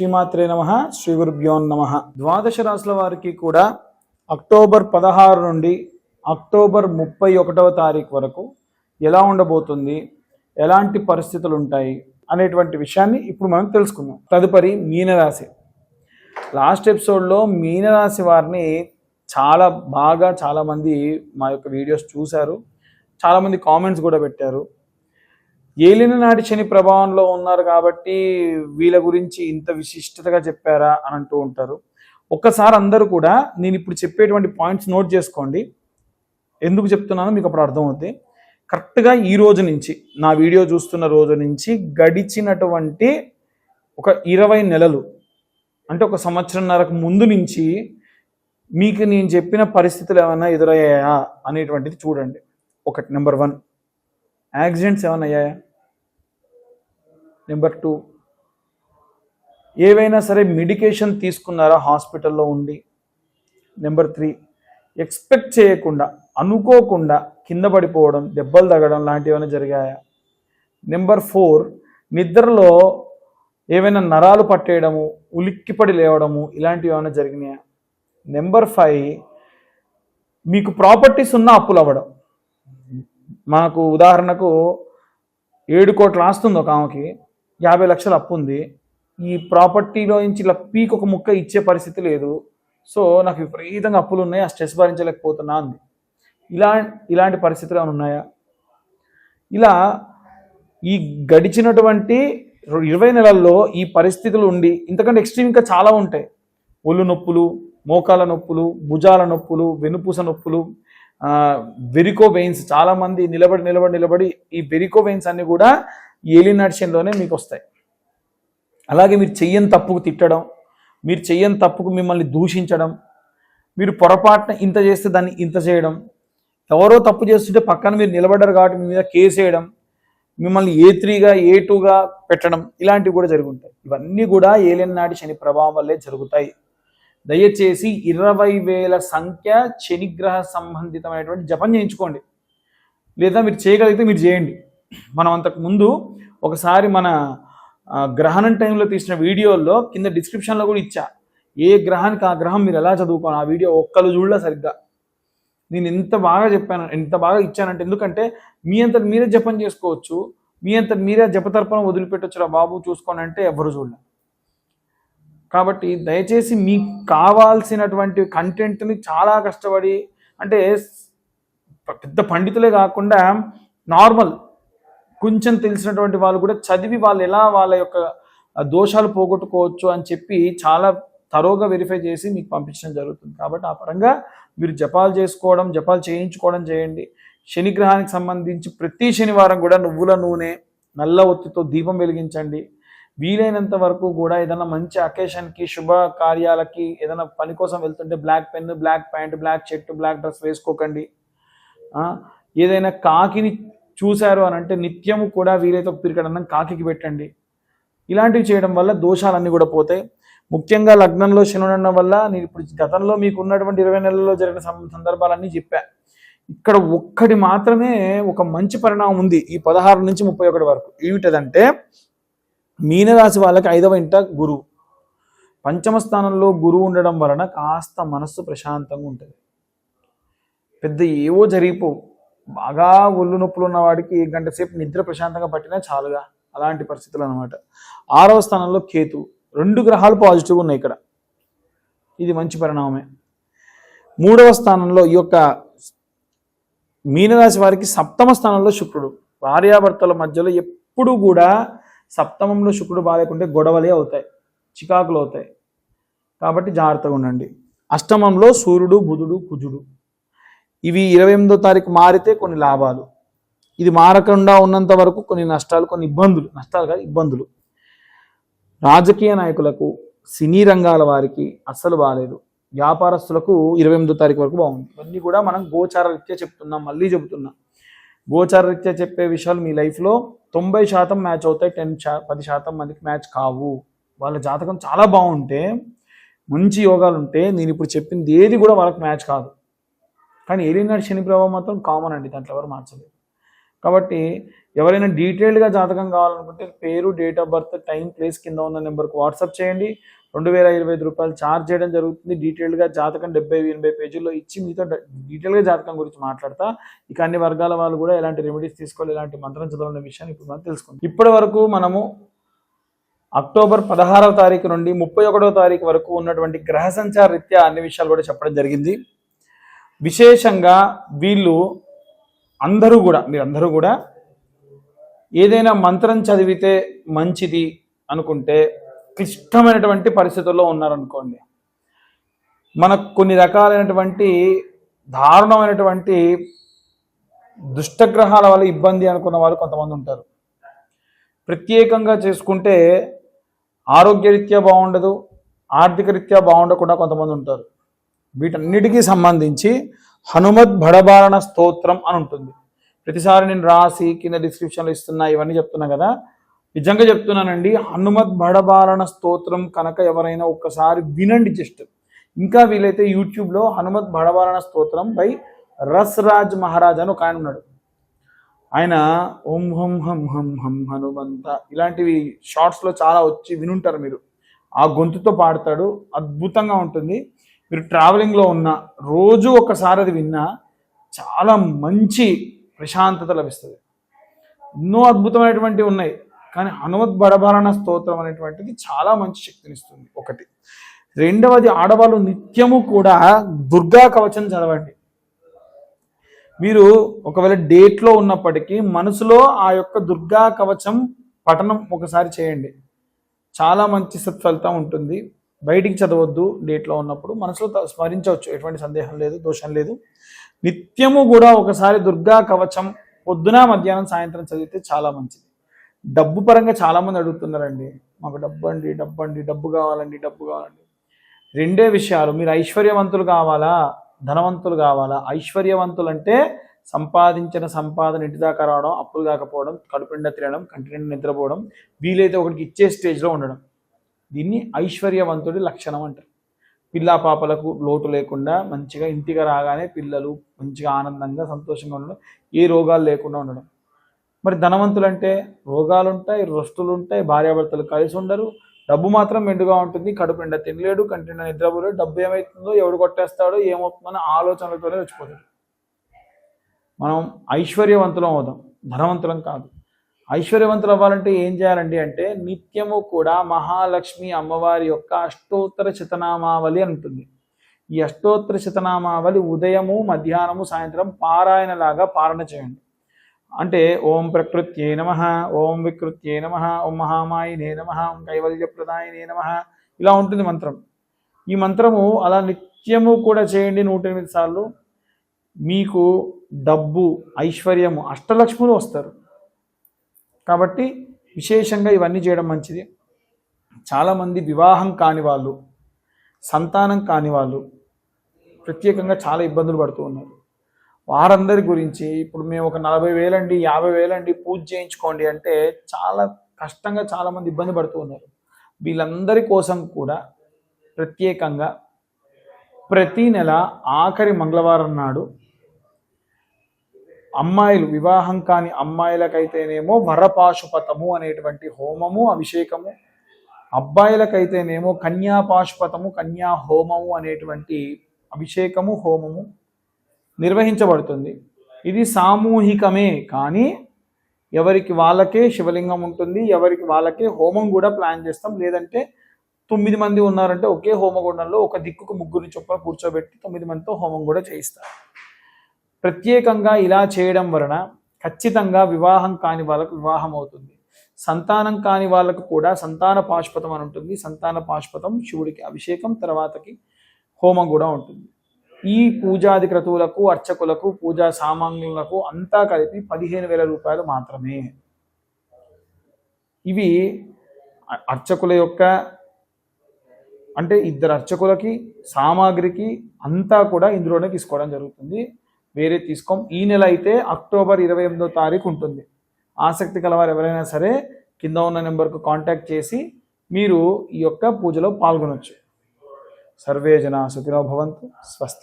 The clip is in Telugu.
శ్రీమాత్రే నమ శ్రీ గురుభ్యో నమ. ద్వాదశ రాశుల వారికి కూడా అక్టోబర్ పదహారు నుండి అక్టోబర్ ముప్పై ఒకటవ తారీఖు వరకు ఎలా ఉండబోతుంది ఎలాంటి పరిస్థితులు ఉంటాయి అనేటువంటి విషయాన్ని ఇప్పుడు మనం తెలుసుకుందాం. తదుపరి మీనరాశి. లాస్ట్ ఎపిసోడ్లో మీనరాశి వారిని చాలా బాగా చాలామంది మా యొక్క వీడియోస్ చూశారు. చాలామంది కామెంట్స్ కూడా పెట్టారు. ఏలిన నాటి శని ప్రభావంలో ఉన్నారు కాబట్టి వీళ్ళ గురించి ఇంత విశిష్టతగా చెప్పారా అని అంటూ ఉంటారు. ఒక్కసారి అందరూ కూడా నేను ఇప్పుడు చెప్పేటువంటి పాయింట్స్ నోట్ చేసుకోండి. ఎందుకు చెప్తున్నానో మీకు అప్పుడు అర్థమవుతుంది కరెక్ట్గా ఈ రోజు నుంచి నా వీడియో చూస్తున్న రోజు నుంచి గడిచినటువంటి ఒక ఇరవై నెలలు అంటే ఒక సంవత్సరంన్నరకు ముందు నుంచి మీకు నేను చెప్పిన పరిస్థితులు ఏమైనా ఎదురయ్యాయా అనేటువంటిది చూడండి. ఒకటి నెంబర్ వన్. యాక్సిడెంట్స్ ఏమైనా అయ్యాయా? Number two. ఏవైనా సరే మెడికేషన్ తీసుకున్నారా హాస్పిటల్లో ఉండి? నెంబర్ త్రీ ఎక్స్పెక్ట్ చేయకుండా అనుకోకుండా కింద పడిపోవడం దెబ్బలు తగ్గడం లాంటివి ఏమైనా జరిగాయా? నెంబర్ ఫోర్ నిద్రలో ఏవైనా నరాలు పట్టేయడము ఉలిక్కిపడి లేవడము ఇలాంటివి ఏమైనా జరిగినాయా? నెంబర్ ఫైవ్ మీకు ప్రాపర్టీస్ ఉన్న అప్పులు అవ్వడం. మాకు ఉదాహరణకు ఏడు కోట్లు ఆస్తుంది ఒక ఆమెకి. యాభై లక్షల అప్పు ఉంది. ఈ ప్రాపర్టీలో నుంచి ఇలా పీక్ ఒక ముక్క ఇచ్చే పరిస్థితి లేదు. సో నాకు విపరీతంగా అప్పులు ఉన్నాయి. ఆ స్ట్రెస్ భరించలేకపోతున్నా అంది. ఇలా ఇలాంటి పరిస్థితులు ఏమైనా ఉన్నాయా? ఇలా ఈ గడిచినటువంటి ఇరవై నెలల్లో ఈ పరిస్థితులు ఉండి ఇంతకంటే ఎక్స్ట్రీమ్ ఇంకా చాలా ఉంటాయి. ఒళ్ళు నొప్పులు మోకాల నొప్పులు భుజాల నొప్పులు వెనుపూస నొప్పులు వెరికో వెయిన్స్ చాలా మంది నిలబడి నిలబడి నిలబడి ఈ వెరికో వెయిన్స్ అన్ని కూడా ఏలినాడ్షన్లోనే మీకు వస్తాయి. అలాగే మీరు చెయ్యని తప్పుకు తిట్టడం మీరు చెయ్యని తప్పుకు మిమ్మల్ని దూషించడం మీరు పొరపాటున ఇంత చేస్తే దాన్ని ఇంత చేయడం ఎవరో తప్పు చేస్తుంటే పక్కన మీరు నిలబడ్డారు కాబట్టి మీ మీద కేసు వేయడం మిమ్మల్ని ఏ త్రీగా ఏ టూగా పెట్టడం ఇలాంటివి కూడా జరుగుతాయి ఇవన్నీ కూడా ఏలియన్ శని ప్రభావం వల్లే జరుగుతాయి. దయచేసి ఇరవై వేల సంఖ్య శనిగ్రహ సంబంధితమైనటువంటి జపం చేయించుకోండి. లేదా మీరు చేయగలిగితే మీరు చేయండి. మనం అంతకు ముందు ఒకసారి మన గ్రహణం టైంలో తీసిన వీడియోల్లో కింద డిస్క్రిప్షన్లో కూడా ఇచ్చా. ఏ గ్రహానికి ఆ గ్రహం మీరు ఎలా చదువుకోను ఆ వీడియో ఒక్కరు చూడలే సరిగ్గా. నేను ఎంత బాగా చెప్పాను ఎంత బాగా ఇచ్చానంటే ఎందుకంటే మీ అంతటి మీరే జపం చేసుకోవచ్చు. మీ అంతటి మీరే జపతర్పణం వదిలిపెట్టొచ్చు బాబు చూసుకోనంటే ఎవరు చూడలేదు కాబట్టి దయచేసి మీకు కావాల్సినటువంటి కంటెంట్ని చాలా కష్టపడి అంటే పెద్ద పండితులే కాకుండా నార్మల్ కొంచెం తెలిసినటువంటి వాళ్ళు కూడా చదివి వాళ్ళు ఎలా వాళ్ళ యొక్క దోషాలు పోగొట్టుకోవచ్చు అని చెప్పి చాలా తరోగా వెరిఫై చేసి మీకు పంపించడం జరుగుతుంది. కాబట్టి ఆ పరంగా మీరు జపాలు చేసుకోవడం జపాలు చేయించుకోవడం చేయండి. శనిగ్రహానికి సంబంధించి ప్రతి శనివారం కూడా నువ్వుల నూనె నల్ల ఒత్తితో దీపం వెలిగించండి. వీలైనంత వరకు కూడా ఏదైనా మంచి అకేషన్కి శుభ కార్యాలకి ఏదైనా పని కోసం వెళ్తుంటే black pen black pant black shirt black dress వేసుకోకండి. ఏదైనా కాకిని చూశారు అని అంటే నిత్యము కూడా వీలైతే ఒక పిరికడన్నం కాకికి పెట్టండి. ఇలాంటివి చేయడం వల్ల దోషాలన్నీ కూడా పోతాయి. ముఖ్యంగా లగ్నంలో శని ఉండడం వల్ల నేను ఇప్పుడు గతంలో మీకు ఉన్నటువంటి ఇరవై నెలల్లో జరిగిన సందర్భాలన్నీ చెప్పా. ఇక్కడ ఒక్కటి మాత్రమే ఒక మంచి పరిణామం ఉంది ఈ పదహారు నుంచి ముప్పై ఒకటి వరకు. ఏమిటదంటే మీనరాశి వాళ్ళకి ఐదవ ఇంట గురువు. పంచమ స్థానంలో గురువు ఉండడం వలన కాస్త మనస్సు ప్రశాంతంగా ఉంటుంది. పెద్ద ఏవో జరిగిపోవు. బాగా ఒళ్ళు నొప్పులు ఉన్నవాడికి ఏ గంట సేపు నిద్ర ప్రశాంతంగా పట్టినా చాలుగా. అలాంటి పరిస్థితులు అనమాట ఆరవ స్థానంలో కేతు. రెండు గ్రహాలు పాజిటివ్ ఉన్నాయి ఇక్కడ. ఇది మంచి పరిణామమే. మూడవ స్థానంలో ఈ యొక్క మీనరాశి వారికి సప్తమ స్థానంలో శుక్రుడు. భార్యాభర్తల మధ్యలో ఎప్పుడు కూడా సప్తమంలో శుక్రుడు బాగాలేకుంటే గొడవలే అవుతాయి చికాకులు అవుతాయి. కాబట్టి జాగ్రత్తగా ఉండండి. అష్టమంలో సూర్యుడు బుధుడు కుజుడు. ఇవి ఇరవై ఎనిమిదో తారీఖు మారితే కొన్ని లాభాలు. ఇది మారకుండా ఉన్నంత వరకు కొన్ని నష్టాలు కొన్ని ఇబ్బందులు. నష్టాలు కాదు ఇబ్బందులు. రాజకీయ నాయకులకు సినీ రంగాల వారికి అస్సలు బాగాలేదు వ్యాపారస్తులకు ఇరవై ఎనిమిదో తారీఖు వరకు బాగుంది. ఇవన్నీ కూడా మనం గోచార రీత్యా చెప్తున్నాం మళ్ళీ చెబుతున్నాం. గోచారరీత్యా చెప్పే విషయాలు మీ లైఫ్లో తొంభై శాతం మ్యాచ్ అవుతాయి టెన్ శా పది శాతం మందికి మ్యాచ్ కావు. వాళ్ళ జాతకం చాలా బాగుంటే మంచి యోగాలు ఉంటే నేను ఇప్పుడు చెప్పింది ఏది కూడా వాళ్ళకి మ్యాచ్ కాదు. కానీ ఏలినాడు శని ప్రభావం మాత్రం కామన్ అండి దాంట్లో ఎవరు మార్చలేదు. కాబట్టి ఎవరైనా డీటెయిల్డ్గా జాతకం కావాలనుకుంటే పేరు date of birth time place కింద ఉన్న నెంబర్కి వాట్సాప్ చేయండి. రెండు వేల ఇరవై ఐదు రూపాయలు ఛార్జ్ చేయడం జరుగుతుంది. డీటెయిల్డ్గా జాతకం డెబ్బై ఎనభై పేజీల్లో ఇచ్చి మీతో డీటెయిల్గా జాతకం గురించి మాట్లాడతా. ఇక అన్ని వర్గాల వాళ్ళు కూడా ఎలాంటి రెమెడీస్ తీసుకోవాలి ఎలాంటి మంత్రం చదవాలనే విషయాన్ని ఇప్పుడు మనం తెలుసుకుందాం. ఇప్పటి వరకు మనము అక్టోబర్ పదహారవ తారీఖు నుండి ముప్పై ఒకటో తారీఖు వరకు ఉన్నటువంటి గ్రహ సంచార రీత్యా అన్ని విషయాలు కూడా చెప్పడం జరిగింది. విశేషంగా వీళ్ళు అందరూ కూడా మీరందరూ కూడా ఏదైనా మంత్రం చదివితే మంచిది అనుకుంటే క్లిష్టమైనటువంటి పరిస్థితుల్లో ఉన్నారనుకోండి మనకు కొన్ని రకాలైనటువంటి దారుణమైనటువంటి దుష్టగ్రహాల వల్ల ఇబ్బంది అనుకున్న వాళ్ళు కొంతమంది ఉంటారు. ప్రత్యేకంగా చేసుకుంటే ఆరోగ్యరీత్యా బాగుండదు ఆర్థిక రీత్యా బాగుండకుండా కొంతమంది ఉంటారు. వీటన్నిటికీ సంబంధించి హనుమద్ భడబారణ స్తోత్రం అని ఉంటుంది. ప్రతిసారి నేను రాసి కింద డిస్క్రిప్షన్లో ఇస్తున్నా ఇవన్నీ చెప్తున్నా కదా నిజంగా చెప్తున్నానండి హనుమత్ భడబారణ స్తోత్రం కనుక ఎవరైనా ఒక్కసారి వినండి జస్ట్. ఇంకా వీలైతే యూట్యూబ్లో హనుమత్ భడబారణ స్తోత్రం బై రస్ రాజ్ మహారాజ్ అని ఒక ఆయన ఉన్నాడు. ఆయన ఓం హం హం హం హం హనుమంత ఇలాంటివి షార్ట్స్లో చాలా వచ్చి వినుంటారు మీరు. ఆ గొంతుతో పాడతాడు అద్భుతంగా ఉంటుంది. మీరు ట్రావెలింగ్లో ఉన్న రోజు ఒకసారి అది విన్నా చాలా మంచి ప్రశాంతత లభిస్తుంది. ఎన్నో అద్భుతమైనటువంటివి ఉన్నాయి. కానీ హనుమత్ బడబరణ స్తోత్రం అనేటువంటిది చాలా మంచి శక్తినిస్తుంది. ఒకటి. రెండవది ఆడవాళ్ళు నిత్యము కూడా దుర్గా కవచం చదవండి. మీరు ఒకవేళ డేట్లో ఉన్నప్పటికీ మనసులో ఆ యొక్క దుర్గా కవచం పఠనం ఒకసారి చేయండి. చాలా మంచి సత్ఫలితం ఉంటుంది. బయటికి చదవద్దు డేట్లో ఉన్నప్పుడు. మనసులో స్మరించవచ్చు. ఎటువంటి సందేహం లేదు దోషం లేదు. నిత్యము కూడా ఒకసారి దుర్గా కవచం పొద్దున మధ్యాహ్నం సాయంత్రం చదివితే చాలా మంచిది. డబ్బు పరంగా చాలామంది అడుగుతున్నారండి. మాకు డబ్బు అండి డబ్బు అండి డబ్బు కావాలండి డబ్బు కావాలండి. రెండే విషయాలు. మీరు ఐశ్వర్యవంతులు కావాలా? ధనవంతులు కావాలా? ఐశ్వర్యవంతులు అంటే సంపాదించిన సంపాదన ఇంటి దాకా రావడం అప్పులు కాకపోవడం కడుపు నిండా తినడం కంటి నిండా నిద్రపోవడం వీలైతే ఒకటికి ఇచ్చే స్టేజ్లో ఉండడం. దీన్ని ఐశ్వర్యవంతుడి లక్షణం అంటారు. పిల్లా పాపలకు లోటు లేకుండా మంచిగా ఇంటికి రాగానే పిల్లలు మంచిగా ఆనందంగా సంతోషంగా ఉండడం ఏ రోగాలు లేకుండా ఉండడం. మరి ధనవంతులు అంటే రోగాలు ఉంటాయి భార్యాభర్తలు కలిసి ఉండరు డబ్బు మాత్రం మెండుగా ఉంటుంది కడుపు నిండా తినలేడు కంటి నిండా నిద్రపోలేడు డబ్బు ఏమవుతుందో ఎవడు కొట్టేస్తాడో ఏమవుతుందో ఆలోచనలతోనే వచ్చిపోతాడు మనం ఐశ్వర్యవంతులం అవుదాం ధనవంతులం కాదు. ఐశ్వర్యవంతులు అవ్వాలంటే ఏం చేయాలండి అంటే నిత్యము కూడా మహాలక్ష్మి అమ్మవారి యొక్క అష్టోత్తర శతనామావళి అని ఉంటుంది. ఈ అష్టోత్తర శతనామావళి ఉదయము మధ్యాహ్నము సాయంత్రం పారాయణలాగా పారణ చేయండి. అంటే ఓం ప్రకృత్యే నమ ఓం వికృత్యే నమ ఓం మహామాయినే నమ ఓం కైవల్యప్రదాయనే నమ. ఇలా ఉంటుంది మంత్రం. ఈ మంత్రము అలా నిత్యము కూడా చేయండి నూట ఎనిమిది సార్లు. మీకు డబ్బు ఐశ్వర్యము అష్టలక్ష్ములు వస్తారు. కాబట్టి విశేషంగా ఇవన్నీ చేయడం మంచిది. చాలామంది వివాహం కాని వాళ్ళు సంతానం కాని వాళ్ళు ప్రత్యేకంగా చాలా ఇబ్బందులు పడుతూ ఉన్నారు. వారందరి గురించి ఇప్పుడు మేము ఒక నలభై వేలండి యాభై వేలండి పూజ చేయించుకోండి అంటే చాలా కష్టంగా చాలామంది ఇబ్బంది పడుతూ ఉన్నారు. వీళ్ళందరి కోసం కూడా ప్రత్యేకంగా ప్రతి నెల ఆఖరి మంగళవారం నాడు అమ్మాయిలు వివాహం కాని అమ్మాయిలకైతేనేమో వరపాశుపతము అనేటువంటి హోమము అభిషేకము. అబ్బాయిలకైతేనేమో కన్యాపాశుపతము కన్యా హోమము అనేటువంటి అభిషేకము హోమము. నిర్వహించబడుతుంది. ఇది సామూహికమే కానీ ఎవరికి వాళ్ళకే శివలింగం ఉంటుంది ఎవరికి వాళ్ళకే హోమం కూడా ప్లాన్ చేస్తాం. లేదంటే తొమ్మిది మంది ఉన్నారంటే ఒకే హోమగుండంలో ఒక దిక్కుకు ముగ్గురు చొప్పున కూర్చోబెట్టి తొమ్మిది మందితో హోమం కూడా చేయిస్తారు. ప్రత్యేకంగా ఇలా చేయడం వలన ఖచ్చితంగా వివాహం కాని వాళ్ళకు వివాహం అవుతుంది. సంతానం కాని వాళ్ళకు కూడా సంతాన పాశుపతం అని ఉంటుంది. సంతాన పాశుపతం శివుడికి అభిషేకం తర్వాతకి హోమం కూడా ఉంటుంది. ఈ పూజాది క్రతువులకు అర్చకులకు పూజా సామాన్యులకు అంతా కలిపి పదిహేను వేల రూపాయలు మాత్రమే. ఇవి అర్చకుల యొక్క అంటే ఇద్దరు అర్చకులకి సామాగ్రికి అంతా కూడా ఇందులోనే తీసుకోవడం జరుగుతుంది. వేరే తీసుకోం. ఈ నెల అయితే అక్టోబర్ ఇరవై ఎనిమిదో తారీఖు ఉంటుంది. ఆసక్తి కలవారు ఎవరైనా సరే కింద ఉన్న నెంబర్కు కాంటాక్ట్ చేసి మీరు ఈ యొక్క పూజలో పాల్గొనవచ్చు సర్వే జన సుఖినో భవంతు. స్వస్తి